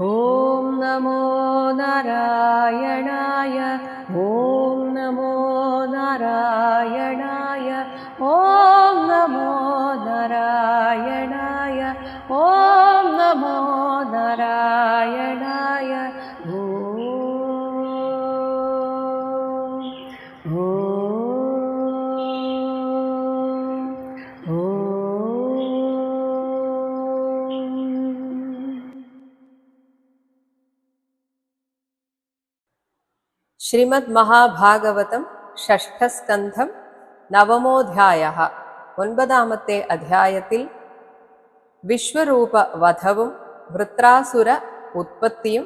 ॐ नमो नारायणाय ശ്രീമദ് മഹാഭാഗവതം ഷഷ്ഠസ്കന്ധം നവമോധ്യായ ഒൻപതാമത്തെ അധ്യായത്തിൽ വിശ്വരൂപ വധവും വൃത്രാസുര ഉത്പത്തിയും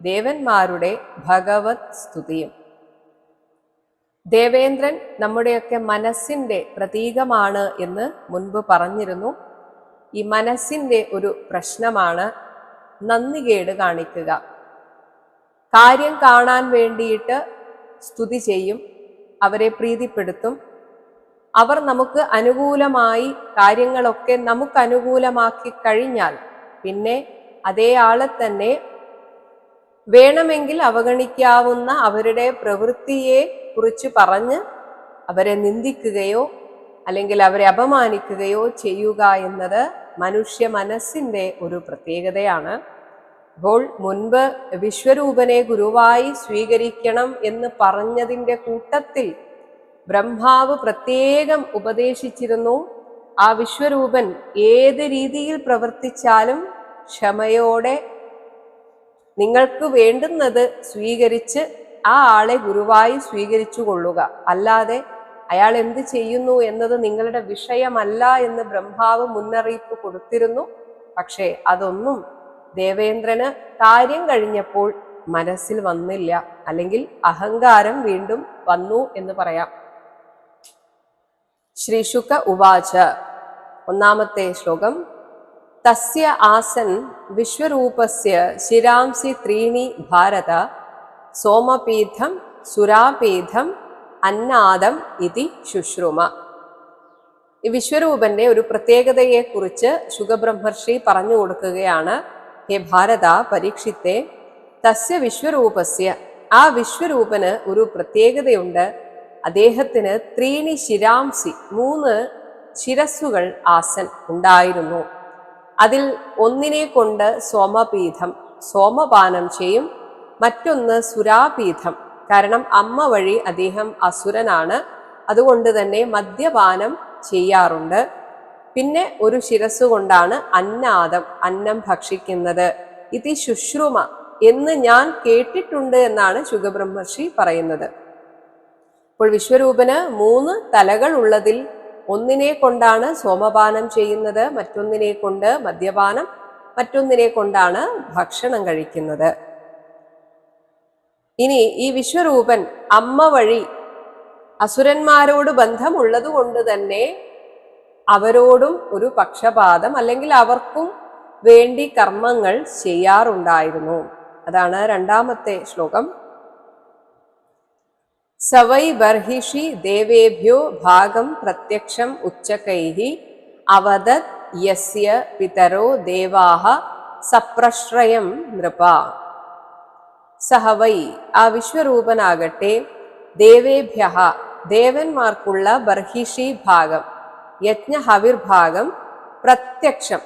ദേവന്മാരുടെ ഭഗവത് സ്തുതിയും. ദേവേന്ദ്രൻ നമ്മുടെയൊക്കെ മനസ്സിന്റെ പ്രതീകമാണ് എന്ന് മുൻപ് പറഞ്ഞിരുന്നു. ഈ മനസ്സിന്റെ ഒരു പ്രശ്നമാണ് നന്ദികേട് കാണിക്കുക. കാര്യം കാണാൻ വേണ്ടിയിട്ട് സ്തുതി ചെയ്യും അവരെ പ്രീതിപ്പെടുത്തും. അവർ നമുക്ക് അനുകൂലമായി കാര്യങ്ങളൊക്കെ നമുക്ക് അനുകൂലമാക്കി കഴിഞ്ഞാൽ പിന്നെ അതേ ആളെ തന്നെ വേണമെങ്കിൽ അവഗണിക്കാവുന്ന അവരുടെ പ്രവൃത്തിയെ കുറിച്ച് പറഞ്ഞ് അവരെ നിന്ദിക്കുകയോ അല്ലെങ്കിൽ അവരെ അപമാനിക്കുകയോ ചെയ്യുക എന്നത് മനുഷ്യ മനസ്സിന്റെ ഒരു പ്രത്യേകതയാണ്. അപ്പോൾ മുൻപ് വിശ്വരൂപനെ ഗുരുവായി സ്വീകരിക്കണം എന്ന് പറഞ്ഞതിന്റെ കൂട്ടത്തിൽ ബ്രഹ്മാവ് പ്രത്യേകം ഉപദേശിച്ചിരുന്നു. ആ വിശ്വരൂപൻ ഏത് രീതിയിൽ പ്രവർത്തിച്ചാലും ക്ഷമയോടെ നിങ്ങൾക്ക് വേണ്ടുന്നത് സ്വീകരിച്ച് ആ ആളെ ഗുരുവായി സ്വീകരിച്ചു കൊള്ളുക അല്ലാതെ അയാൾ എന്ത് ചെയ്യുന്നു എന്നത് നിങ്ങളുടെ വിഷയമല്ല എന്ന് ബ്രഹ്മാവ് മുന്നറിയിപ്പ് കൊടുത്തിരുന്നു. പക്ഷേ അതൊന്നും ദേവേന്ദ്രന് കാര്യം കഴിഞ്ഞപ്പോൾ മനസ്സിൽ വന്നില്ല. അല്ലെങ്കിൽ അഹങ്കാരം വീണ്ടും വന്നു എന്ന് പറയാം. ശ്രീശുക ഉവാച. ഒന്നാമത്തെ ശ്ലോകം. തസ്യ ആസൻ വിശ്വരൂപസ്യ ശിരാംസി ത്രീണി ഭാരത സോമപീഠം സുരാപീഠം അന്നാദം ഇതി ശുശ്രുമ. വിശ്വരൂപന്റെ ഒരു പ്രത്യേകതയെക്കുറിച്ച് ശുഗബ്രഹ്മർഷി പറഞ്ഞു കൊടുക്കുകയാണ്. ഹേ ഭാരത പരീക്ഷിത്തെ തസ്യ വിശ്വരൂപസ്യ ആ വിശ്വരൂപന് ഒരു പ്രത്യേകതയുണ്ട്. അദ്ദേഹത്തിന് ത്രീണി ശിരാംസി മൂന്ന് ശിരസ്സുകൾ ആസൻ ഉണ്ടായിരുന്നു. അതിൽ ഒന്നിനെ കൊണ്ട് സോമപീഠം സോമപാനം ചെയ്യും. മറ്റൊന്ന് സുരാപീഠം കാരണം അമ്മ വഴി അദ്ദേഹം അസുരനാണ്. അതുകൊണ്ട് തന്നെ മദ്യപാനം ചെയ്യാറുണ്ട്. പിന്നെ ഒരു ശിരസ് കൊണ്ടാണ് അന്നാദം അന്നം ഭക്ഷിക്കുന്നത്. ഇത് ശുശ്രുമ എന്ന് ഞാൻ കേട്ടിട്ടുണ്ട് എന്നാണ് ശുഗബ്രഹ്മർഷി പറയുന്നത്. അപ്പോൾ വിശ്വരൂപന് മൂന്ന് തലകൾ ഉള്ളതിൽ ഒന്നിനെ കൊണ്ടാണ് സോമപാനം ചെയ്യുന്നത് മറ്റൊന്നിനെ കൊണ്ട് മദ്യപാനം മറ്റൊന്നിനെ കൊണ്ടാണ് ഭക്ഷണം കഴിക്കുന്നത്. ഇനി ഈ വിശ്വരൂപൻ അമ്മ വഴി അസുരന്മാരോട് ബന്ധമുള്ളത് കൊണ്ട് തന്നെ അവരോടും ഒരു പക്ഷപാതം അല്ലെങ്കിൽ അവർക്കും വേണ്ടി കർമ്മങ്ങൾ ചെയ്യാറുണ്ടായിരുന്നു. അതാണ് രണ്ടാമത്തെ ശ്ലോകം. സവൈ ബർഹിഷി ദേവേഭ്യോ ഭാഗം പ്രത്യക്ഷം ഉച്ചകൈഹി അവതത് യസ്യ പിതരോ ദേവാഹ സപ്രശ്രയം നൃപ. സഹവൈ ആ വിശ്വരൂപനാകട്ടെ ദേവേഭ്യ ദേവന്മാർക്കുള്ള ബർഹിഷി ഭാഗം. യജ്ഞഹവിർഭാഗം പ്രത്യക്ഷം.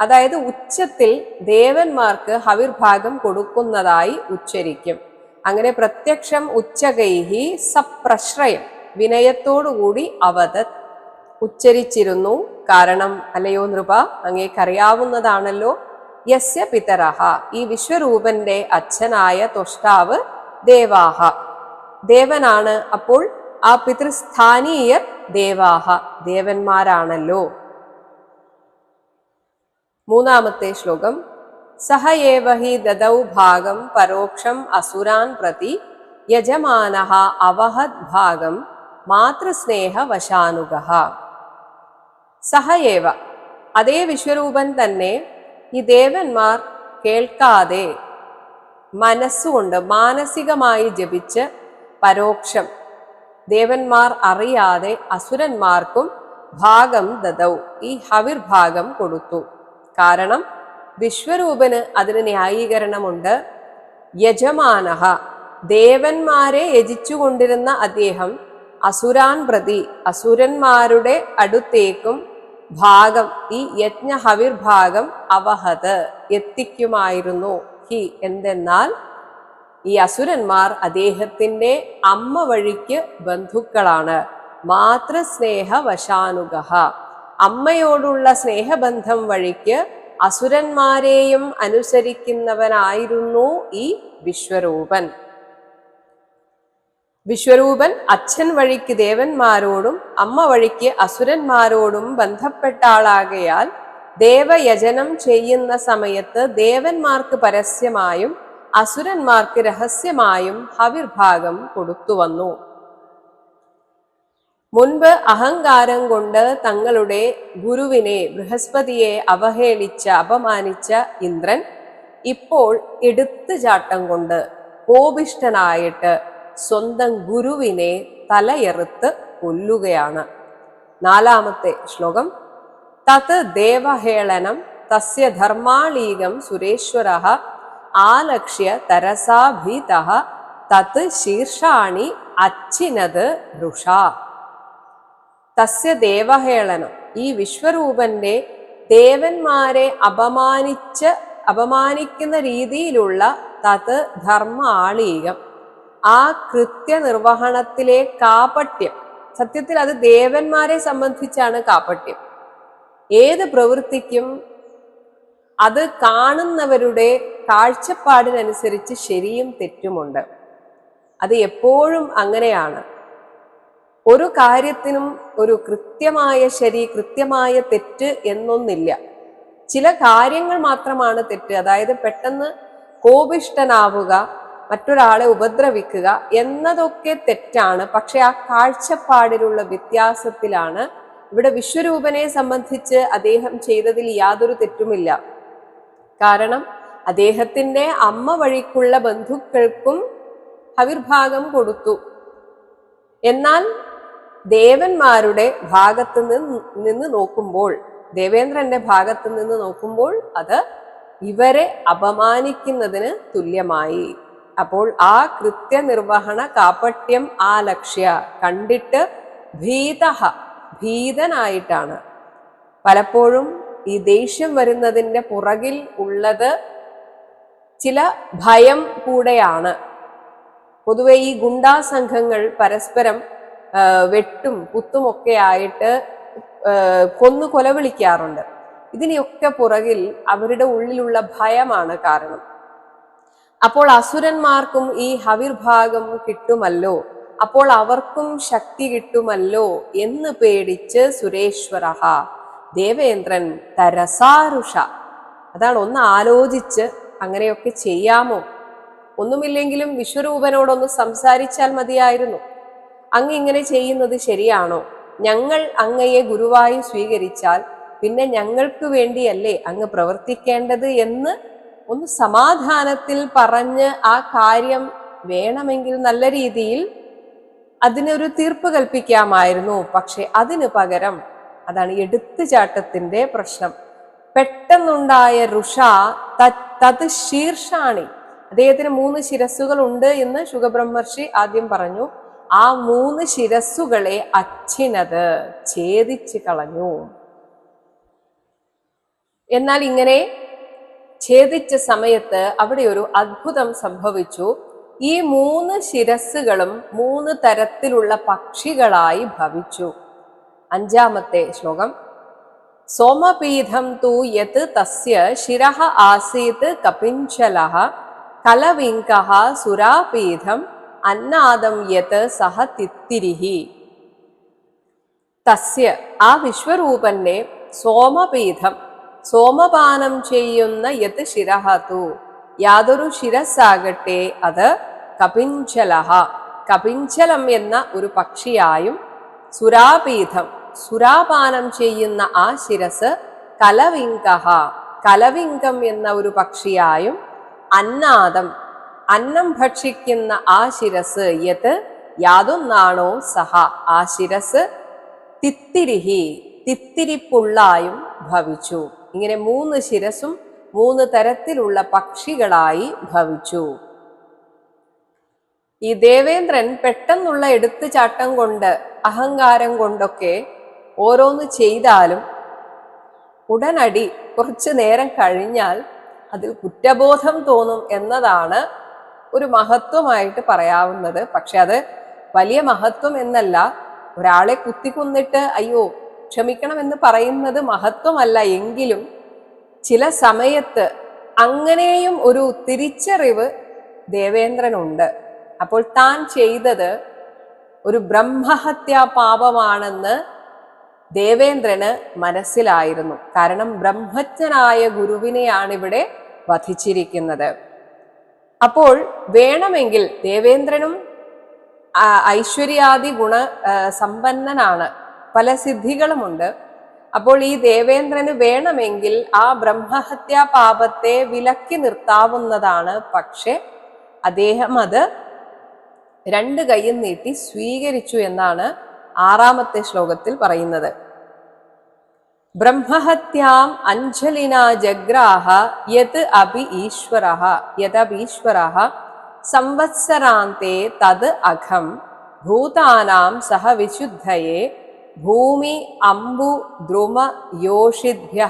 അതായത് ഉച്ചത്തിൽ ദേവന്മാർക്ക് ഹവിർഭാഗം കൊടുക്കുന്നതായി ഉച്ചരിക്കും. അങ്ങനെ പ്രത്യക്ഷം ഉച്ചകൈഹി സപ്രശ്രയം വിനയത്തോടുകൂടി അവതത്. ഉച്ചരിച്ചിരുന്നു കാരണം അല്ലയോ നൃപ അങ്ങേക്കറിയാവുന്നതാണല്ലോ. യസ്യ പിതരഹ ഈ വിശ്വരൂപന്റെ അച്ഛനായ തൊഷ്ടാവ് ദേവാഹ. ദേവനാണ് അപ്പോൾ ആ പിതൃസ്ഥാനീയർ ദേവാഹ ദേവന്മാരാണല്ലോ. മൂന്നാമത്തെ ശ്ലോകം. സഹ ഏവ ഹി ദദൗ ഭാഗം പരോക്ഷം അസുരാൻ പ്രതി യജമാന അവഹത് ഭാഗം മാതൃസ്നേഹ വശാനുഗ സഹ ഏവ അതേ വിശ്വരൂപൻ തന്നെ ഈ ദേവന്മാർ കേൾക്കാതെ മനസ്സുകൊണ്ട് മാനസികമായി ജപിച്ച് പരോക്ഷം ദേവന്മാർ അറിയാതെ അസുരന്മാർക്കും ഭാഗം ദദൗ ഈ ഹവിർ ഭാഗം കൊടുത്തു. കാരണം വിശ്വരൂപന് അതിന് ന്യായീകരണമുണ്ട്. യജമാനഹ ദേവന്മാരെ യജിച്ചുകൊണ്ടിരുന്ന അദ്ദേഹം അസുരാൻ പ്രതി അസുരന്മാരുടെ അടുത്തേക്കും ഭാഗം ഈ യജ്ഞഹവിർ ഭാഗം അവഹത് എത്തിക്കുമായിരുന്നു. ഹി എന്തെന്നാൽ ഈ അസുരന്മാർ അദ്ദേഹത്തിന്റെ അമ്മ വഴിക്ക് ബന്ധുക്കളാണ്. മാതൃസ്നേഹവശാനുഗ അമ്മയോടുള്ള സ്നേഹബന്ധം വഴിക്ക് അസുരന്മാരെയും അനുസരിക്കുന്നവനായിരുന്നു ഈ വിശ്വരൂപൻ. വിശ്വരൂപൻ അച്ഛൻ വഴിക്ക് ദേവന്മാരോടും അമ്മ വഴിക്ക് അസുരന്മാരോടും ബന്ധപ്പെട്ട ആളാകയാൽ ദേവയജനം ചെയ്യുന്ന സമയത്ത് ദേവന്മാർക്ക് പരസ്യമായും അസുരന്മാർക്ക് രഹസ്യമായും ഹവിർഭാഗം കൊടുത്തുവന്നു മുൻപ് അഹങ്കാരം കൊണ്ട് തങ്ങളുടെ ഗുരുവിനെ ബൃഹസ്പതിയെ അവഹേളിച്ച അപമാനിച്ച ഇന്ദ്രൻ ഇപ്പോൾ എടുത്തുചാട്ടം കൊണ്ട് കോപിഷ്ടനായിട്ട് സ്വന്തം ഗുരുവിനെ തലയെറുത്ത് കൊല്ലുകയാണ്. നാലാമത്തെ ശ്ലോകം. തത് ദേവഹേളനം തസ്യ ധർമാളീകം സുരേശ്വര ആലക്ഷ്യ തരസാഭീത തത് ശീർഷാണി അച്ചിനത് ഋഷ. തസ്യ ദേവഹേളനം. ഈ വിശ്വരൂപന്റെ ദേവന്മാരെ അപമാനിച്ച് അപമാനിക്കുന്ന രീതിയിലുള്ള തത് ധർമ്മ ആളീകം ആ കൃത്യനിർവഹണത്തിലെ കാപട്യം. സത്യത്തിൽ അത് ദേവന്മാരെ സംബന്ധിച്ചാണ് കാപട്യം. ഏത് പ്രവൃത്തിക്കും അത് കാണുന്നവരുടെ കാഴ്ചപ്പാടിനനുസരിച്ച് ശരിയും തെറ്റുമുണ്ട്. അത് എപ്പോഴും അങ്ങനെയാണ്. ഒരു കാര്യത്തിനും ഒരു കൃത്യമായ ശരി കൃത്യമായ തെറ്റ് എന്നൊന്നില്ല. ചില കാര്യങ്ങൾ മാത്രമാണ് തെറ്റ്. അതായത് പെട്ടെന്ന് കോപിഷ്ടനാവുക മറ്റൊരാളെ ഉപദ്രവിക്കുക എന്നതൊക്കെ തെറ്റാണ്. പക്ഷെ ആ കാഴ്ചപ്പാടിലുള്ള വ്യത്യാസത്തിലാണ് ഇവിടെ വിശ്വരൂപനെ സംബന്ധിച്ച് അദ്ദേഹം ചെയ്തതിൽ യാതൊരു തെറ്റുമില്ല. കാരണം അദ്ദേഹത്തിന്റെ അമ്മ വഴിക്കുള്ള ബന്ധുക്കൾക്കും ഹവിർഭാഗം കൊടുത്തു. എന്നാൽ ദേവന്മാരുടെ ഭാഗത്ത് നിന്ന് നോക്കുമ്പോൾ ദേവേന്ദ്രന്റെ ഭാഗത്ത് നിന്ന് നോക്കുമ്പോൾ അത് ഇവരെ അപമാനിക്കുന്നതിന് തുല്യമായി. അപ്പോൾ ആ കൃത്യനിർവഹണ കാപട്യം ആ ലക്ഷ്യ കണ്ടിട്ട് ഭീത ഭീതനായിട്ടാണ്. പലപ്പോഴും ഈ ദേഷ്യം വരുന്നതിന്റെ പുറകിൽ ഉള്ളത് ചില ഭയം കൂടെയാണ്. പൊതുവെ ഈ ഗുണ്ടാ സംഘങ്ങൾ പരസ്പരം വെട്ടും കുത്തും ഒക്കെ ആയിട്ട് കൊന്നു കൊലവിളിക്കാറുണ്ട്. ഇതിനെയൊക്കെ പുറകിൽ അവരുടെ ഉള്ളിലുള്ള ഭയമാണ് കാരണം. അപ്പോൾ അസുരന്മാർക്കും ഈ ഹവിർഭാഗം കിട്ടുമല്ലോ? അപ്പോൾ അവർക്കും ശക്തി കിട്ടുമല്ലോ എന്ന് പേടിച്ച് സുരേശ്വര ദേവേന്ദ്രൻ തരസാരുഷ അതാണ് ഒന്ന് ആലോചിച്ച് അങ്ങനെയൊക്കെ ചെയ്യാമോ? ഒന്നുമില്ലെങ്കിലും വിശ്വരൂപനോടൊന്ന് സംസാരിച്ചാൽ മതിയായിരുന്നു. അങ്ങ് ഇങ്ങനെ ചെയ്യുന്നത് ശരിയാണോ? ഞങ്ങൾ അങ്ങയെ ഗുരുവായി സ്വീകരിച്ചാൽ പിന്നെ ഞങ്ങൾക്ക് വേണ്ടിയല്ലേ അങ്ങ് പ്രവർത്തിക്കേണ്ടത് എന്ന് ഒന്ന് സമാധാനത്തിൽ പറഞ്ഞ് ആ കാര്യം വേണമെങ്കിൽ നല്ല രീതിയിൽ അതിനൊരു തീർപ്പ് കൽപ്പിക്കാമായിരുന്നു. പക്ഷെ അതിന് പകരം അതാണ് എടുത്തുചാട്ടത്തിന്റെ പ്രശ്നം. പെട്ടെന്നുണ്ടായ ഋഷ ത- തത് ശീർഷാണി. അദ്ദേഹത്തിന് മൂന്ന് ശിരസ്സുകൾ ഉണ്ട് എന്ന് ശുഖബ്രഹ്മർഷി ആദ്യം പറഞ്ഞു. ആ മൂന്ന് ശിരസ്സുകളെ അച്ഛനത് ഛേദിച്ച് കളഞ്ഞു. എന്നാൽ ഇങ്ങനെ ഛേദിച്ച സമയത്ത് അവിടെ ഒരു അത്ഭുതം സംഭവിച്ചു. ഈ മൂന്ന് ശിരസ്സുകളും മൂന്ന് തരത്തിലുള്ള പക്ഷികളായി ഭവിച്ചു. അഞ്ചാമത്തെ ശ്ലോകം. സോമപീഠം തു യത് തസ്യ ശിര ആസീത് കപിഞ്ചല കലവിങ്കഃ സുരാപീഠം അന്നാദം യത് സഹ തിത്തിരിഹി. തസ്യ ആ വിശ്വരൂപന്റെ സോമപീഠം സോമപാനം ചെയ്യുന്ന യത് ശിരഹതു യാതൊരു ശിരസ്സാകട്ടെ അത് കപിഞ്ചലഹ കപിഞ്ചലം എന്ന ഒരു പക്ഷിയായും സുരാപീഠം സുരാപാനം ചെയ്യുന്ന ആ ശിരസ് കലവിങ്കഹ. കലവിങ്കം എന്ന ഒരു പക്ഷിയായും അന്നാദം അന്നം ഭക്ഷിക്കുന്ന ആ ശിരസ് യത് യാതൊന്നാണോ സഹ. ആ ശിരസ് തിത്തിരിഹി തിത്തിരിപ്പുള്ളായും ഭവിച്ചു. ഇങ്ങനെ മൂന്ന് ശിരസും മൂന്ന് തരത്തിലുള്ള പക്ഷികളായി ഭവിച്ചു. ഈ ദേവേന്ദ്രൻ പെട്ടെന്നുള്ള എടുത്തുചാട്ടം കൊണ്ട് അഹങ്കാരം കൊണ്ടൊക്കെ ഓരോന്ന് ചെയ്താലും ഉടനടി കുറച്ച് നേരം കഴിഞ്ഞാൽ അതിൽ കുറ്റബോധം തോന്നും എന്നതാണ് ഒരു മഹത്വമായിട്ട് പറയാവുന്നത്. പക്ഷെ അത് വലിയ മഹത്വം എന്നല്ല. ഒരാളെ കുത്തിക്കൊന്നിട്ട് അയ്യോ ക്ഷമിക്കണം എന്ന് പറയുന്നത് മഹത്വമല്ല. എങ്കിലും ചില സമയത്ത് അങ്ങനെയും ഒരു തിരിച്ചറിവ് ദേവേന്ദ്രനുണ്ട്. അപ്പോൾ താൻ ചെയ്തത് ഒരു ബ്രഹ്മഹത്യാ പാപമാണെന്ന് ദേവേന്ദ്രന് മനസ്സിലായിരുന്നു. കാരണം ബ്രഹ്മജ്ഞനായ ഗുരുവിനെയാണ് ഇവിടെ വധിച്ചിരിക്കുന്നത്. അപ്പോൾ വേണമെങ്കിൽ ദേവേന്ദ്രനും ഐശ്വര്യാദി ഗുണ സമ്പന്നനാണ്. പല സിദ്ധികളുമുണ്ട്. അപ്പോൾ ഈ ദേവേന്ദ്രന് വേണമെങ്കിൽ ആ ബ്രഹ്മഹത്യാ പാപത്തെ വിലക്കി നിർത്താവുന്നതാണ്. പക്ഷെ അദ്ദേഹം അത് രണ്ട് കൈയും നീട്ടി സ്വീകരിച്ചു എന്നാണ് ആറാമത്തെ ശ്ലോകത്തിൽ പറയുന്നത്. ബ്രഹ്മഹത്യാം അഞ്ജലിന ജഗ്രാഹ യത് അഭി ഈശ്വര യദീശ്വര സംവത്സരാന്തേ തത് അഖം ഭൂതാനാം സഹ വിശുദ്ധയെ ഭൂമി അംബു ദ്രുമ യോഷിഭ്യ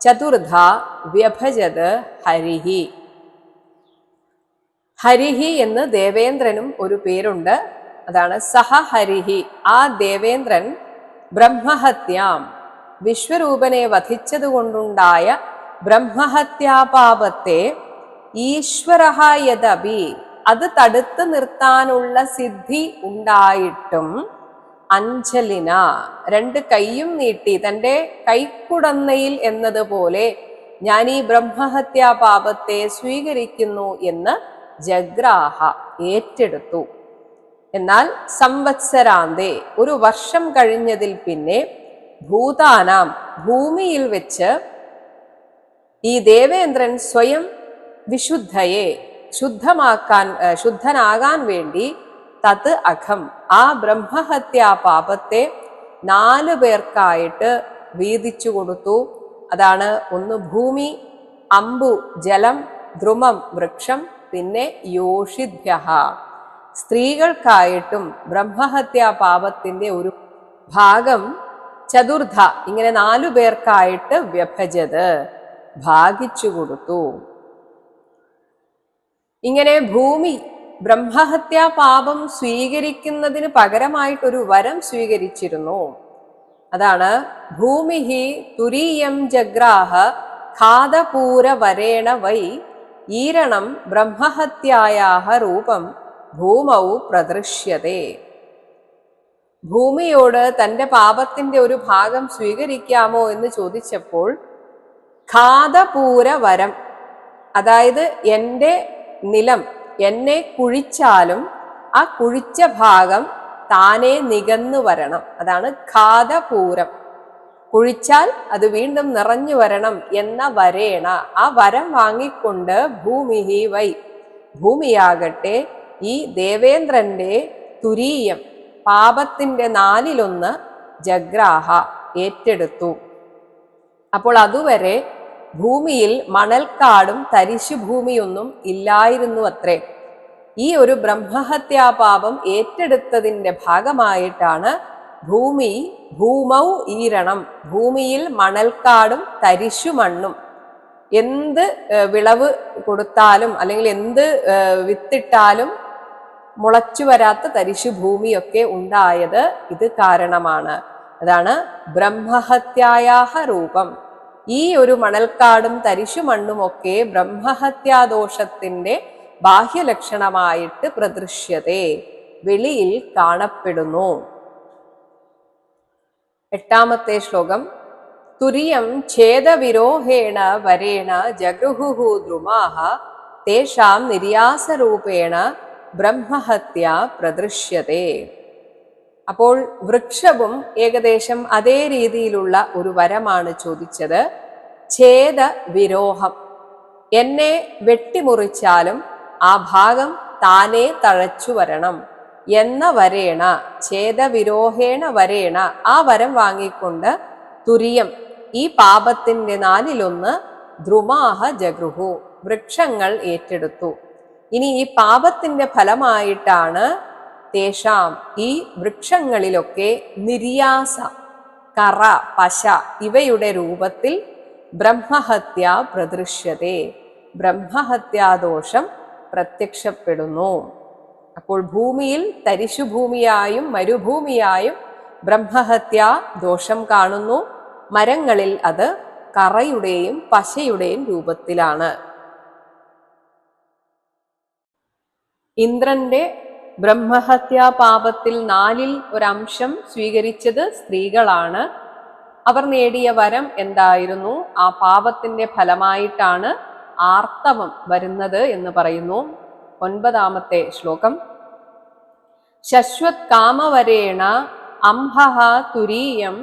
ചതുർധ വ്യഭജത് ഹരിഹി. ഹരിഹി എന്ന് ദേവേന്ദ്രനും ഒരു പേരുണ്ട്. അതാണ് സഹഹരിഹി. ആ ദേവേന്ദ്രൻ ബ്രഹ്മഹത്യാം. വിശ്വരൂപനെ വധിച്ചതുകൊണ്ടുണ്ടായ ബ്രഹ്മഹത്യാപാപത്തെ ഈശ്വരഹ യദപി. അത് തടുത്തു നിർത്താനുള്ള സിദ്ധി ഉണ്ടായിട്ടും അഞ്ജലിന. രണ്ട് കൈയും നീട്ടി. തന്റെ കൈക്കുടന്നയിൽ എന്നതുപോലെ ഞാൻ ഈ ബ്രഹ്മഹത്യാപാപത്തെ സ്വീകരിക്കുന്നു എന്ന് ജഗ്രാഹ ഏറ്റെടുത്തു. എന്നാൽ സംവത്സരാന്തേ ഒരു വർഷം കഴിഞ്ഞതിൽ പിന്നെ ഭൂതാനാം ഭൂമിയിൽ വെച്ച് ഈ ദേവേന്ദ്രൻ സ്വയം വിശുദ്ധയെ ശുദ്ധമാക്കാൻ ശുദ്ധനാകാൻ വേണ്ടി തത് അഖം ആ ബ്രഹ്മഹത്യാ പാപത്തെ നാല് പേർക്കായിട്ട് വീതിച്ചു കൊടുത്തു. അതാണ് ഒന്ന് ഭൂമി അമ്പു ജലം ദ്രുമം വൃക്ഷം പിന്നെ യോഷിഭ്യ സ്ത്രീകൾക്കായിട്ടും ബ്രഹ്മഹത്യാ പാപത്തിന്റെ ഒരു ഭാഗം ചതുർധ ഇങ്ങനെ നാലു പേർക്കായിട്ട് വ്യഭജത്. ഭാഗിച്ചു കൊടുത്തു. ഇങ്ങനെ ഭൂമി ബ്രഹ്മഹത്യാ പാപം സ്വീകരിക്കുന്നതിന് പകരമായിട്ടൊരു വരം സ്വീകരിച്ചിരുന്നു. അതാണ് ഭൂമിഹി തുരീയം ജഗ്രാഹ ഖാദപൂര വരേണ വൈ ഈരണം ബ്രഹ്മഹത്യായാഹ രൂപം ഭൂമൗ പ്രദൃശ്യതേ. ഭൂമിയോട് തന്റെ പാപത്തിന്റെ ഒരു ഭാഗം സ്വീകരിക്കാമോ എന്ന് ചോദിച്ചപ്പോൾ ഖാദപൂര വരം അതായത് എന്റെ നിലം എന്നെ കുഴിച്ചാലും ആ കുഴിച്ച ഭാഗം താനെ നികന്നു വരണം. അതാണ് ഖാദപൂരം കുഴിച്ചാൽ അത് വീണ്ടും നിറഞ്ഞു വരണം എന്ന വരേണ. ആ വരം വാങ്ങിക്കൊണ്ട് ഭൂമിഹി വൈ. ഭൂമിയാകട്ടെ ഈ ദേവേന്ദ്രന്റെ തുരീയം പാപത്തിന്റെ നാലിലൊന്ന് ജഗ്രാഹ ഏറ്റെടുത്തു. അപ്പോൾ അതുവരെ ഭൂമിയിൽ മണൽക്കാടും തരിശുഭൂമിയൊന്നും ഇല്ലായിരുന്നു അത്രേ. ഈ ഒരു ബ്രഹ്മഹത്യാപാപം ഏറ്റെടുത്തതിന്റെ ഭാഗമായിട്ടാണ് ഭൂമി ഭൂമൗ ഈരണം ഭൂമിയിൽ മണൽക്കാടും തരിശു മണ്ണും എന്ത് വിളവ് കൊടുത്താലും അല്ലെങ്കിൽ എന്ത് വിത്തിട്ടാലും മുളച്ചു വരാത്ത തരിശു ഭൂമിയൊക്കെ ഉണ്ടായത് ഇത് കാരണമാണ്. അതാണ് ബ്രഹ്മഹത്യായാഹ രൂപം. ഈ ഒരു മണൽക്കാടും തരിശു മണ്ണുമൊക്കെ ബ്രഹ്മഹത്യാദോഷത്തിന്റെ ബാഹ്യലക്ഷണമായിട്ട് പ്രദൃശ്യതേ വെളിയിൽ കാണപ്പെടുന്നു. എട്ടാമത്തെ ശ്ലോകം. തുര്യം ഛേദവിരോഹേണ വരേണ ജഗൃഹുഹു ദ്രുമാഹ തേഷാം നിര്യാസരൂപേണ ബ്രഹ്മഹത്യ പ്രദൃശ്യതേ അപ്പോൾ വൃക്ഷവും ഏകദേശം അതേ രീതിയിലുള്ള ഒരു വരമാണ് ചോദിച്ചത്. ഛേദ വിരോഹം. എന്നെ വെട്ടിമുറിച്ചാലും ആ ഭാഗം താനേ തഴച്ചു വരണം എന്ന വരേണ ഛേദവിരോഹേണ വരേണ ആ വരം വാങ്ങിക്കൊണ്ട് തുര്യം ഈ പാപത്തിന്റെ നാലിലൊന്ന് ധ്രുമാഹ ജഗൃഹു വൃക്ഷങ്ങൾ ഏറ്റെടുത്തു. ഇനി ഈ പാപത്തിന്റെ ഫലമായിട്ടാണ് തേഷാം ഈ വൃക്ഷങ്ങളിലൊക്കെ നിര്യാസ കറ പശ ഇവയുടെ രൂപത്തിൽ ബ്രഹ്മഹത്യ പ്രദൃശ്യതേ ബ്രഹ്മഹത്യാദോഷം പ്രത്യക്ഷപ്പെടുന്നു. അപ്പോൾ ഭൂമിയിൽ തരിശുഭൂമിയായും മരുഭൂമിയായും ബ്രഹ്മഹത്യ ദോഷം കാണുന്നു. മരങ്ങളിൽ അത് കറയുടെയും പശയുടെയും രൂപത്തിലാണ്. ഇന്ദ്രന്റെ ബ്രഹ്മഹത്യാ പാപത്തിൽ നാലിൽ ഒരംശം സ്വീകരിച്ചത് സ്ത്രീകളാണ്. അവർ നേടിയ വരം എന്തായിരുന്നു? ആ പാപത്തിന്റെ ഫലമായിട്ടാണ് ആർത്തവം വരുന്നത് എന്ന് പറയുന്നു. ഒൻപതാമത്തെ ശ്ലോകം. ശശ്വത് കാമവരേണ അംഹ തുരീയം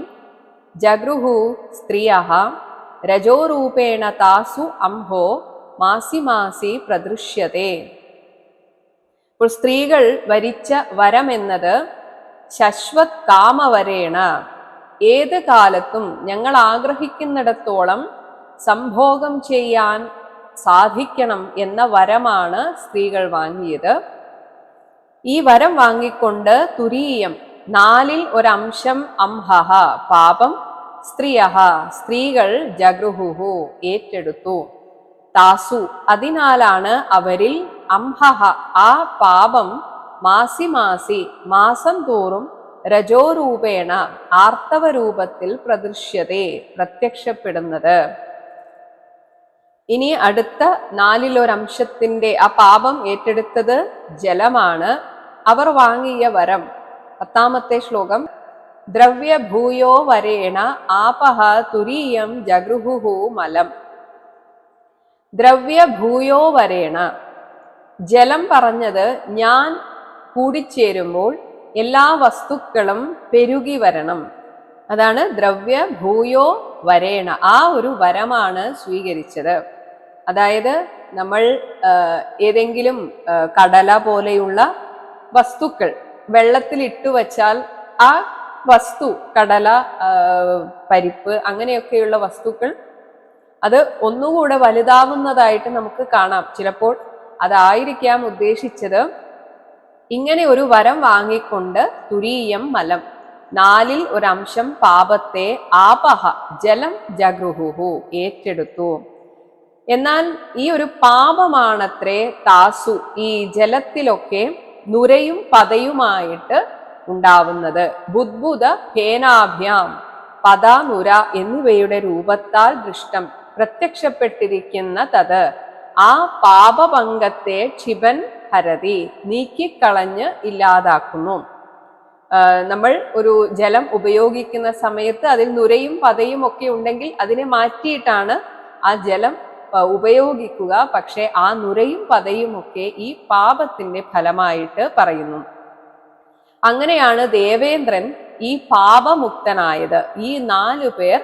ജഗൃഹു സ്ത്രീയ രജോരൂപേണ താസു അംഹോ മാസി മാസി പ്രദൃശ്യത്തെ. ഇപ്പോൾ സ്ത്രീകൾ വരിച്ച വരം എന്നത് ശശ്വത് കാമവരേണ ഏത് കാലത്തും ഞങ്ങൾ ആഗ്രഹിക്കുന്നിടത്തോളം സംഭോഗം ചെയ്യാൻ സാധിക്കണം എന്ന വരമാണ് സ്ത്രീകൾ വാങ്ങിയത്. ഈ വരം വാങ്ങിക്കൊണ്ട് തുരീയം നാലിൽ ഒരംശം അംഹഹ പാപം സ്ത്രീയഹ സ്ത്രീകൾ ജഗൃഹുഹു ഏറ്റെടുത്തു. താസു അതിനാലാണ് അവരിൽ അംഹഹ ആ പാപം മാസി മാസി മാസം തോറും രജോരൂപേണ ആർത്തവ രൂപത്തിൽ പ്രദൃശ്യതേ പ്രത്യക്ഷപ്പെടുന്നത്. ഇനി അടുത്ത നാലിലൊരംശത്തിന്റെ ആ പാപം ഏറ്റെടുത്തത് ജലമാണ്. അവർ വാങ്ങിയ വരം പത്താമത്തെ ശ്ലോകം ദ്രവ്യഭൂയോ വരേണ ആപഹ തുരീയം ജഗൃഹു മലം. ദ്രവ്യഭൂയോ വരേണ ജലം പറഞ്ഞത് ഞാൻ കൂടിച്ചേരുമ്പോൾ എല്ലാ വസ്തുക്കളും പെരുകി വരണം. അതാണ് ദ്രവ്യ ഭൂയോ വരേണ. ആ ഒരു വരമാണ് സ്വീകരിച്ചത്. അതായത് നമ്മൾ ഏതെങ്കിലും കടല പോലെയുള്ള വസ്തുക്കൾ വെള്ളത്തിൽ ഇട്ടു വച്ചാൽ ആ വസ്തു കടല പരിപ്പ് അങ്ങനെയൊക്കെയുള്ള വസ്തുക്കൾ അത് ഒന്നുകൂടെ വലുതാവുന്നതായിട്ട് നമുക്ക് കാണാം. ചിലപ്പോൾ അതായിരിക്കാം ഉദ്ദേശിച്ചത്. ഇങ്ങനെ ഒരു വരം വാങ്ങിക്കൊണ്ട് തുരീയം മലം. നാലിൽ ഒരംശം പാപത്തെ ആപഹ ജലം ജഗൃഹുഹു ഏറ്റെടുത്തു. എന്നാൽ ഈ ഒരു പാപമാണത്രേ താസു ഈ ജലത്തിലൊക്കെ നുരയും പതയുമായിട്ട് ഉണ്ടാവുന്നത്. ബുദ്ബുദ ഹേനാഭ്യാം പദ നുര എന്നിവയുടെ രൂപത്താൽ ദൃഷ്ടം പ്രത്യക്ഷപ്പെട്ടിരിക്കുന്ന തത് ആ പാപഭംഗത്തെ ക്ഷിപൻ ഹരതി നീക്കിക്കളഞ്ഞ് ഇല്ലാതാക്കുന്നു. നമ്മൾ ഒരു ജലം ഉപയോഗിക്കുന്ന സമയത്ത് അതിൽ നുരയും പതയും ഒക്കെ ഉണ്ടെങ്കിൽ അതിനെ മാറ്റിയിട്ടാണ് ആ ജലം ഉപയോഗിക്കുക. പക്ഷേ ആ നുരയും പതയും ഒക്കെ ഈ പാപത്തിന്റെ ഫലമായിട്ട് പറയുന്നു. അങ്ങനെയാണ് ദേവേന്ദ്രൻ ഈ പാപമുക്തനായത്. ഈ നാലു പേർ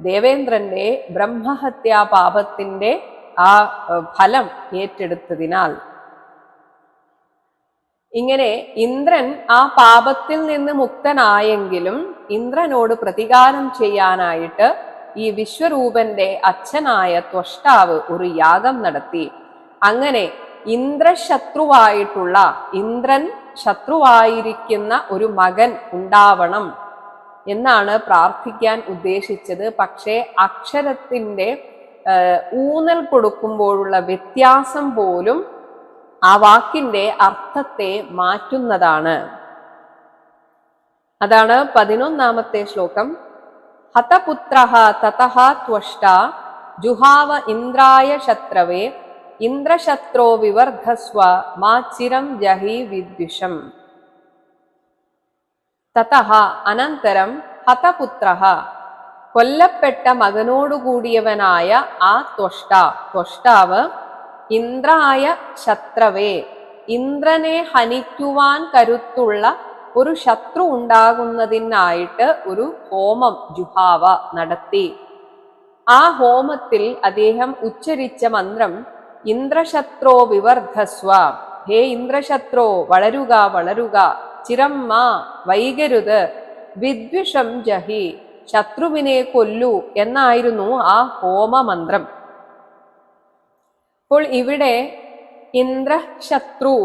ദേവേന്ദ്രന്റെ ബ്രഹ്മഹത്യാ പാപത്തിന്റെ ആ ഫലം ഏറ്റെടുത്തതിനാൽ ഇങ്ങനെ ഇന്ദ്രൻ ആ പാപത്തിൽ നിന്ന് മുക്തനായെങ്കിലും ഇന്ദ്രനോട് പ്രതികാരം ചെയ്യാനായിട്ട് ഈ വിശ്വരൂപന്റെ അച്ഛനായ ത്വഷ്ടാവ് ഒരു യാഗം നടത്തി. അങ്ങനെ ഇന്ദ്രശത്രുവായിട്ടുള്ള ഇന്ദ്രൻ ശത്രുവായിരിക്കുന്ന ഒരു മകൻ ഉണ്ടാവണം എന്നാണ് പ്രാർത്ഥിക്കാൻ ഉദ്ദേശിച്ചത്. പക്ഷേ അക്ഷരത്തിന്റെ ഊന്നൽ കൊടുക്കുമ്പോഴുള്ള വ്യത്യാസം പോലും ആ വാക്കിന്റെ അർത്ഥത്തെ മാറ്റുന്നതാണ്. അതാണ് പതിനൊന്നാമത്തെ ശ്ലോകം. ഹതപുത്ര തതഹ ത്വഷ്ട ജുഹാവ ഇന്ദ്രായ ശത്രവേ ഇന്ദ്രശത്രോ വിവർദ്ധസ്വ മാചിരം ജഹി വിദ്വിഷം. തതഹ അനന്തരം ഹതപുത്ര കൊല്ലപ്പെട്ട മകനോടുകൂടിയവനായ ആ ത്വഷ്ട ത്വഷ്ടാവ് ഇന്ദ്രായ ശത്രവേ ഇന്ദ്രനെ ഹനിക്കുവാൻ കരുത്തുള്ള ഒരു ശത്രു ഉണ്ടാകുന്നതിനായിട്ട് ഒരു ഹോമം ജുഹാവ നടത്തി. ആ ഹോമത്തിൽ അദ്ദേഹം ഉച്ചരിച്ച മന്ത്രം ഇന്ദ്രശത്രോ വിവർദ്ധസ്വ ഹേ ഇന്ദ്രശത്രോ വളരുക വളരുക ചിരമ്മ വൈകരുത് വിദ്വിഷം ജഹി ശത്രുവിനെ കൊല്ലു എന്നായിരുന്നു ആ ഹോമമന്ത്രം. അപ്പോൾ ഇവിടെ ഇന്ദ്രശത്രു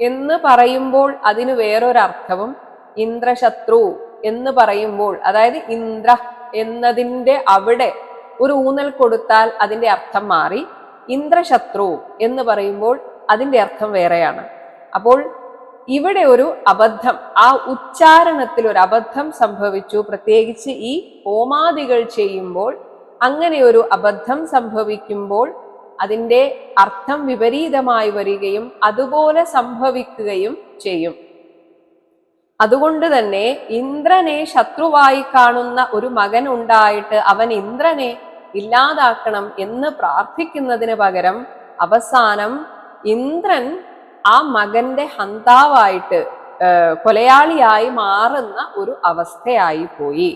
എന്ന് പറയുമ്പോൾ അതിന് വേറൊരർത്ഥവും ഇന്ദ്രശത്രു എന്ന് പറയുമ്പോൾ അതായത് ഇന്ദ്ര എന്നതിന്റെ അവിടെ ഒരു ഊന്നൽ കൊടുത്താൽ അതിന്റെ അർത്ഥം മാറി ഇന്ദ്രശത്രു എന്ന് പറയുമ്പോൾ അതിന്റെ അർത്ഥം വേറെയാണ്. അപ്പോൾ ഇവിടെ ഒരു അബദ്ധം ആ ഉച്ചാരണത്തിൽ ഒരു അബദ്ധം സംഭവിച്ചു. പ്രത്യേകിച്ച് ഈ ഹോമാദികൾ ചെയ്യുമ്പോൾ അങ്ങനെ ഒരു അബദ്ധം സംഭവിക്കുമ്പോൾ അതിന്റെ അർത്ഥം വിപരീതമായി വരികയും അതുപോലെ സംഭവിക്കുകയും ചെയ്യും. അതുകൊണ്ട് തന്നെ ഇന്ദ്രനെ ശത്രുവായി കാണുന്ന ഒരു മകൻ ഉണ്ടായിട്ട് അവൻ ഇന്ദ്രനെ ഇല്ലാതാക്കണം എന്ന് പ്രാർത്ഥിക്കുന്നതിന് പകരം അവസാനം ഇന്ദ്രൻ ആ മകന്റെ ഹന്താവായിട്ട് കൊലയാളിയായി മാറുന്ന ഒരു അവസ്ഥയായി പോയി.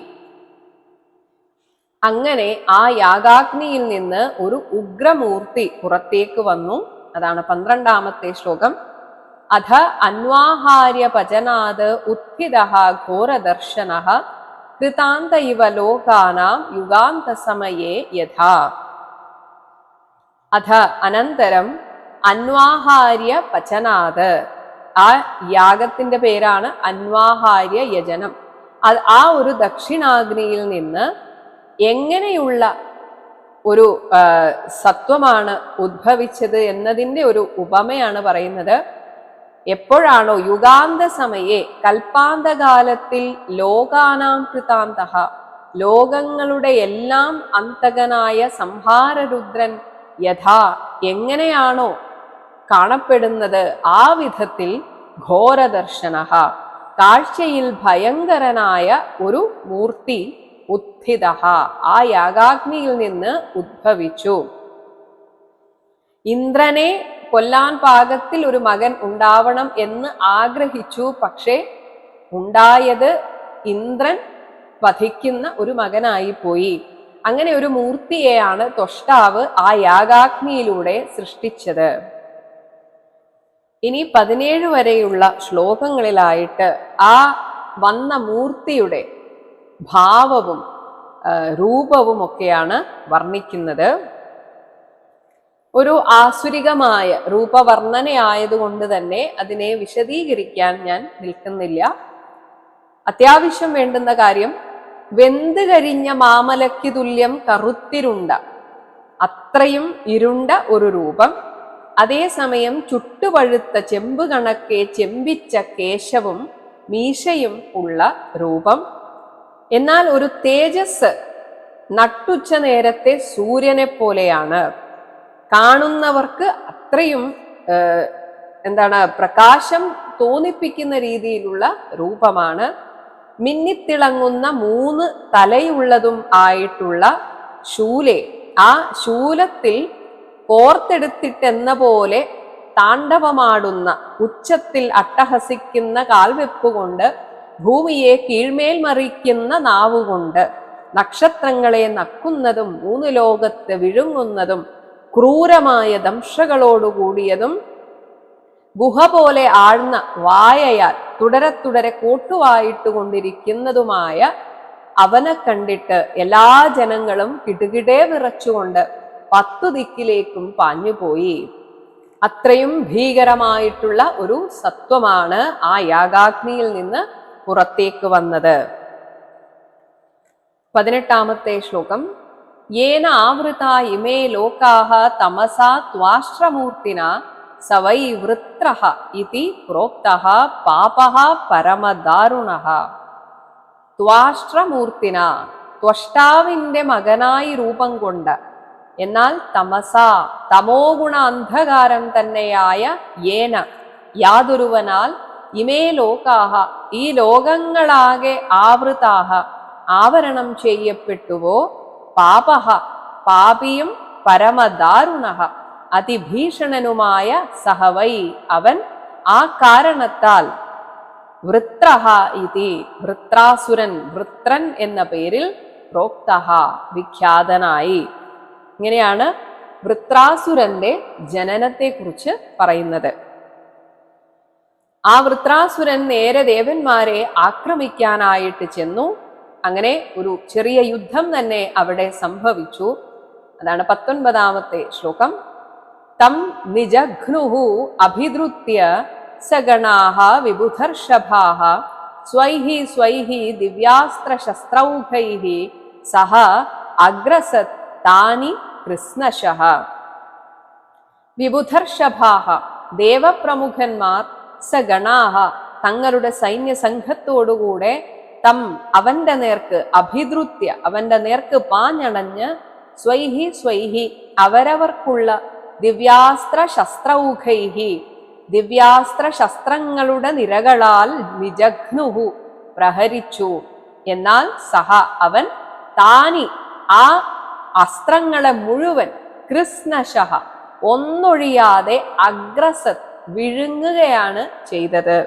അങ്ങനെ ആ യാഗാഗ്നിയിൽ നിന്ന് ഒരു ഉഗ്രമൂർത്തി പുറത്തേക്ക് വന്നു. അതാണ് പന്ത്രണ്ടാമത്തെ ശ്ലോകം. അധ അന്വാഹാര്യ പചനാത് ഉത്ഥിത ഘോരദർശന കൃതാന്ത ഇവ ലോകാനാം യുഗാന്ത സമയേ യഥാ. അധ അനന്തരം അന്വാഹാര്യ പചനാത്. ആ യാഗത്തിന്റെ പേരാണ് അന്വാഹാര്യ യജനം. ആ ഒരു ദക്ഷിണാഗ്നിയിൽ നിന്ന് എങ്ങനെയുള്ള ഒരു സത്വമാണ് ഉദ്ഭവിച്ചത് എന്നതിന്റെ ഒരു ഉപമയാണ് പറയുന്നത്. എപ്പോഴാണോ യുഗാന്ത സമയെ കൽപ്പാന്തകാലത്തിൽ ലോകാനാം കൃതാന്ത ലോകങ്ങളുടെ എല്ലാം അന്തകനായ സംഹാരരുദ്രൻ യഥാ എങ്ങനെയാണോ കാണപ്പെടുന്നത് ആ വിധത്തിൽ ഘോരദർശന കാഴ്ചയിൽ ഭയങ്കരനായ ഒരു മൂർത്തി ഉത്ഥിത ആ യാഗാഗ്നിയിൽ നിന്ന് ഉദ്ഭവിച്ചു. ഇന്ദ്രനെ കൊല്ലാൻ പാകത്തിൽ ഒരു മകൻ ഉണ്ടാവണം എന്ന് ആഗ്രഹിച്ചു. പക്ഷേ ഉണ്ടായത് ഇന്ദ്രൻ വധിക്കുന്ന ഒരു മകനായി പോയി. അങ്ങനെ ഒരു മൂർത്തിയെയാണ് തൊഷ്ടാവ് ആ യാഗാഗ്നിയിലൂടെ സൃഷ്ടിച്ചത്. ഇനി പതിനേഴ് വരെയുള്ള ശ്ലോകങ്ങളിലായിട്ട് ആ വന്ന മൂർത്തിയുടെ ഭാവവും രൂപവും ഒക്കെയാണ് വർണിക്കുന്നത്. ഒരു ആസുരികമായ രൂപവർണനയായതുകൊണ്ട് തന്നെ അതിനെ വിശദീകരിക്കാൻ ഞാൻ നിൽക്കുന്നില്ല. അത്യാവശ്യം വേണ്ടുന്ന കാര്യം വെന്ത് കരിഞ്ഞ മാമലയ്ക്ക് തുല്യം കറുത്തിരുണ്ട അത്രയും ഇരുണ്ട ഒരു രൂപം. അതേസമയം ചുട്ടുപഴുത്ത ചെമ്പ് കണക്കെ ചെമ്പിച്ച കേശവും മീശയും ഉള്ള രൂപം. എന്നാൽ ഒരു തേജസ് നട്ടുച്ച നേരത്തെ സൂര്യനെ പോലെയാണ് കാണുന്നവർക്ക് അത്രയും എന്താണ് പ്രകാശം തോന്നിപ്പിക്കുന്ന രീതിയിലുള്ള രൂപമാണ്. മിന്നിത്തിളങ്ങുന്ന മൂന്ന് തലയുള്ളതും ആയിട്ടുള്ള ശൂലെ. ആ ശൂലത്തിൽ കോർത്തെടുത്തിട്ടെന്ന പോലെ താണ്ഡവമാടുന്ന ഉച്ചത്തിൽ അട്ടഹസിക്കുന്ന കാൽവെപ്പുകൊണ്ട് ഭൂമിയെ കീഴ്മേൽ മറിക്കുന്ന നാവുകൊണ്ട് നക്ഷത്രങ്ങളെ നക്കുന്നതും മൂന്ന് ലോകത്ത് വിഴുങ്ങുന്നതും ക്രൂരമായ ദംശകളോടുകൂടിയതും ഗുഹ പോലെ ആഴ്ന്ന വായയാൽ തുടരെ തുടരെ കൂട്ടുവായിട്ട് കൊണ്ടിരിക്കുന്നതുമായ അവനെ കണ്ടിട്ട് എല്ലാ ജനങ്ങളും കിടുകിടേ വിറച്ചുകൊണ്ട് പത്തു ദിക്കിലേക്കും പാഞ്ഞുപോയി അത്രയും ഭീകരമായിട്ടുള്ള ഒരു സത്വമാണ് ആ യാഗാഗ്നിയിൽ നിന്ന് പുറത്തേക്ക് വന്നത്. പതിനെട്ടാമത്തെ ശ്ലോകം. യേന ആവൃത ഇമേ ലോകാഹ തമസ ത്വാശ്രമൂർത്തിന സവൈ വൃത്ര ഇതി പ്രോക്ത പാപ പരമദാരുണ ത്വാഷ്ട്രമൂർത്തിന ത്വഷ്ടാവിന്റെ മകനായി രൂപം കൊണ്ട് എന്നാൽ തമസ തമോ ഗുണ അന്ധകാരം തന്നെയായ ഏന യാതൊരുവനാൽ ഇമേ ലോകാഹ ഈ ലോകങ്ങളാകെ ആവൃതാഹ ആവരണം ചെയ്യപ്പെട്ടുവോ? പാപഹ പാപിയും പരമദാരുണ അതിഭീഷണനുമായ സഹവൈ അവൻ ആ കാരണത്താൽ വൃത്രഹ ഇതി വൃത്രാസുരൻ വൃത്രൻ എന്ന പേരിൽ പ്രോക്തഹ വിഖ്യാതനായി. ഇങ്ങനെയാണ് വൃത്രാസുരന്റെ ജനനത്തെക്കുറിച്ച് പറയുന്നത്. ആ വൃത്രാസുരൻ നേരെ ദേവന്മാരെ ആക്രമിക്കാനായിട്ട് ചെന്നു. അങ്ങനെ ഒരു ചെറിയ യുദ്ധം തന്നെ അവിടെ സംഭവിച്ചു. അതാണ് പത്തൊൻപതാമത്തെ ശ്ലോകം. തം നിജഘ്നുഹു അഭിദ്രുത്യ സഗണാഹ വിബുധർഷഭാഹ സ്വൈഹി സ്വൈഹി ദിവ്യാസ്ത്രശസ്ത്രൗഘൈഃ സഹ അഗ്രസത് താനി കൃഷ്ണശഃ വിബുധർഷഭാഹ. ദേവപ്രമുഖന്മാർ സഗണാഹ. തങ്ങളുടെ സൈന്യ സംഘത്തോടുകൂടെ തം അവന്റെ നേർക്ക് അഭിദ്രുത്യ അവന്റെ നേർക്ക് പാഞ്ഞണഞ്ഞ് സ്വൈഹി സ്വൈഹി അവരവർക്കുള്ള ദിവ്യാസ്ത്ര ശസ്ത്രൗഖൈഹി ദിവ്യാസ്ത്ര ശസ്ത്രങ്ങളുടെ നിരകളാൽ വിജഗ്നുഹു പ്രഹരിച്ചു. എന്നാൽ സഹ അവൻ താനി ആ അസ്ത്രങ്ങളെ മുഴുവൻ കൃഷ്ണശഹ ഒന്നൊഴിയാതെ അഗ്രസത് വിഴുങ്ങുകയാണ് ചെയ്തത്.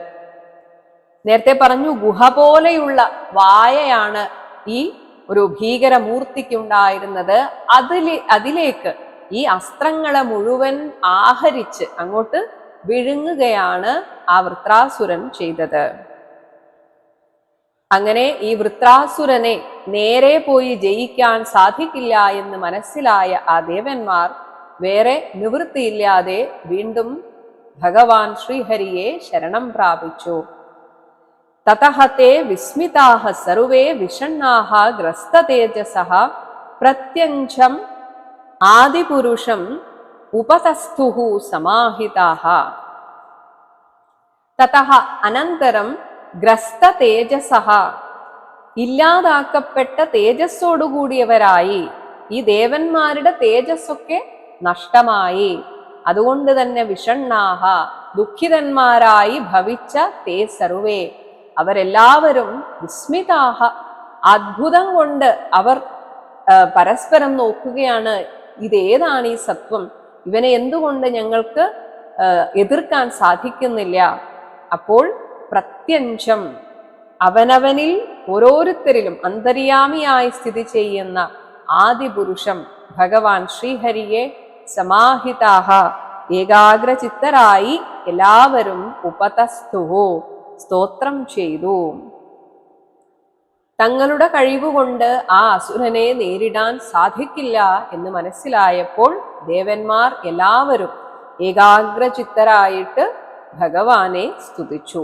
നേരത്തെ പറഞ്ഞു ഗുഹ പോലെയുള്ള വായയാണ് ഈ ഒരു ഭീകരമൂർത്തിക്കുണ്ടായിരുന്നത്. അതിലെ അതിലേക്ക് ഈ അസ്ത്രങ്ങളെ മുഴുവൻ ആഹരിച്ച് അങ്ങോട്ട് വിഴുങ്ങുകയാണ് ആ വൃത്രാസുരൻ ചെയ്തത്. അങ്ങനെ ഈ വൃത്രാസുരനെ നേരെ പോയി ജയിക്കാൻ സാധിക്കില്ല എന്ന് മനസ്സിലായ ആ ദേവന്മാർ വേറെ നിവൃത്തിയില്ലാതെ വീണ്ടും ഭഗവാൻ ശ്രീഹരിയെ ശരണം പ്രാപിച്ചു. തതഹത്തെ വിസ്മിതാഹ സർവേ വിഷണ്ണാഹ ഗ്രസ്തതേജസഃ പ്രത്യഞ്ചം ആദിപുരുഷം ഉപതസ്തുഹു സമാഹിതാഹ. തതഹ അനന്തരം ഗ്രസ്ത തേജസഹ ഇല്ലാതാക്കപ്പെട്ട തേജസ്സോടുകൂടിയവരായി. ഈ ദേവന്മാരുടെ തേജസ്സൊക്കെ നഷ്ടമായി. അതുകൊണ്ട് തന്നെ വിഷണ്ണാഹ ദുഃഖിതന്മാരായി ഭവിച്ച തേ സർവേ. അവരെല്ലാവരും വിസ്മിതാഹ. അത്ഭുതം കൊണ്ട് അവർ പരസ്പരം നോക്കുകയാണ്. ഇതേതാണ് ഈ സത്വം? ഇവനെ എന്തുകൊണ്ട് ഞങ്ങൾക്ക് എതിർക്കാൻ സാധിക്കുന്നില്ല? അപ്പോൾ പ്രത്യഞ്ചം അവനവനിൽ ഓരോരുത്തരിലും അന്തര്യാമിയായി സ്ഥിതി ചെയ്യുന്ന ആദിപുരുഷം ഭഗവാൻ ശ്രീഹരിയെ സമാഹിതാഹ ഏകാഗ്രചിത്തരായി എല്ലാവരും ഉപതസ്തു സ്തോത്രം ചെയ്തു. തങ്ങളുടെ കഴിവുകൊണ്ട് ആ അസുരനെ നേരിടാൻ സാധിക്കില്ല എന്ന് മനസ്സിലായപ്പോൾ ദേവന്മാർ എല്ലാവരും ഏകാഗ്രചിത്തരായിട്ട് ഭഗവാനെ സ്തുതിച്ചു.